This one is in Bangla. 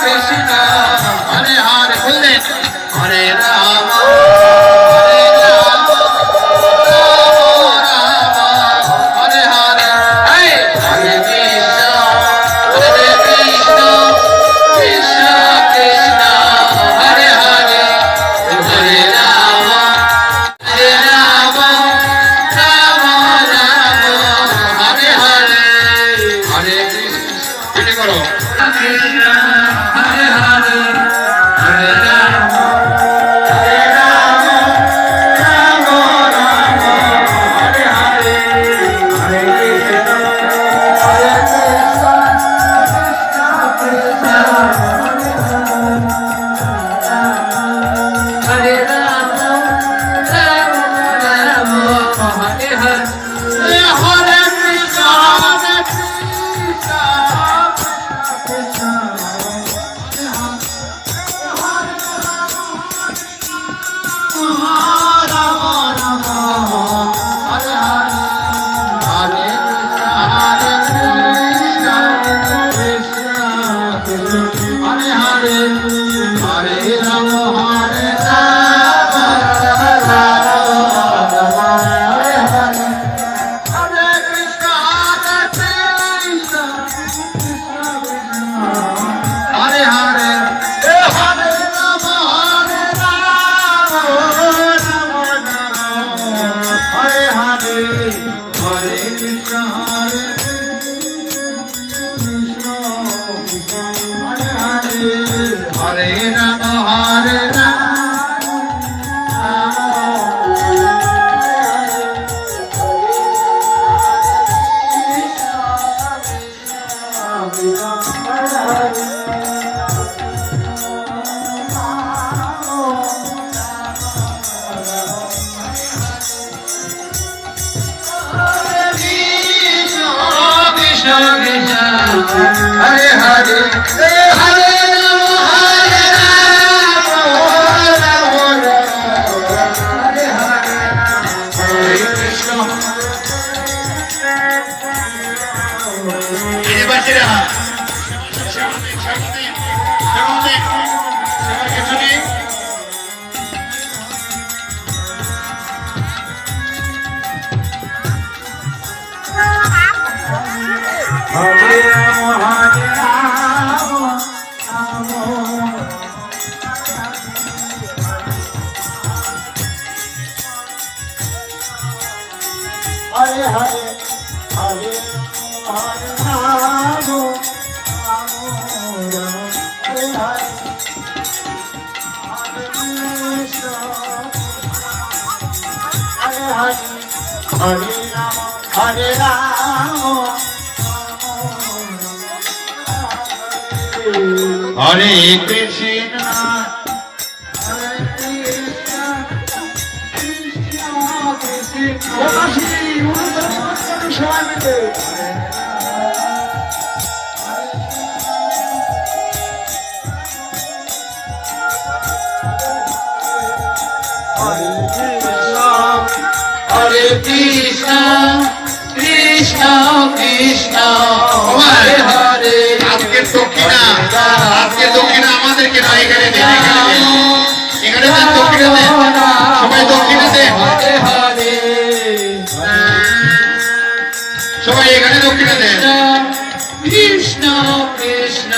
कृष्ण हरे हरे Hare Hare সাথীরা হরে রাম হরে রাম হরে হরে হরে হরে হরে রাম হরে কৃষ্ণ কৃষ্ণ কৃষ্ণ সবাই মিলে কৃষ্ণ কৃষ্ণ কৃষ্ণ। হরে হরে। আজকে এখানে দেন এখানে সবাই এখানে দক্ষিণা দেন। কৃষ্ণ কৃষ্ণ